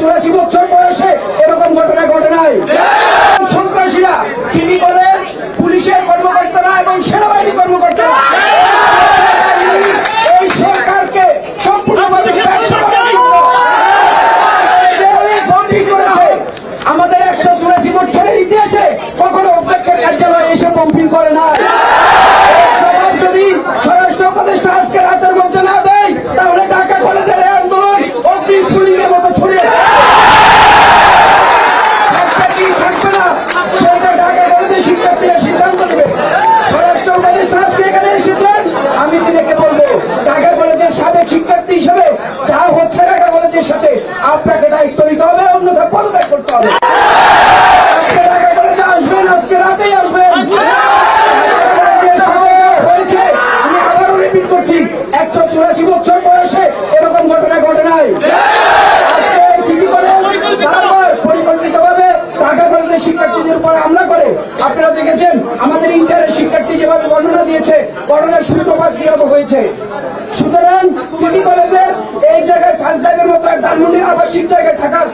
চুরাশি বছর বয়সে এরকম ঘটনা ঘটে নাই। সন্ত্রাসীরা সিটি কলেজ পুলিশের কর্মকর্তারা এবং সেনাবাহিনী কর্মকর্তারা আমাদের একশো চুরাশি বছরের ইতিহাসে কখনো অধ্যক্ষের কার্যালয় এসে পম্পিং করে না দেখেছি একশো চুরাশি বছর বয়সে এরকম ঘটনা ঘটে নাই। কলেজের শিক্ষার্থীদের উপর হামলা করে। আপনারা দেখেছেন, আমাদের যেভাবে বর্ণনা দিয়েছে হয়েছে। সুতরাং সিটি কলেজের এই জায়গায় মতো জায়গায় থাকার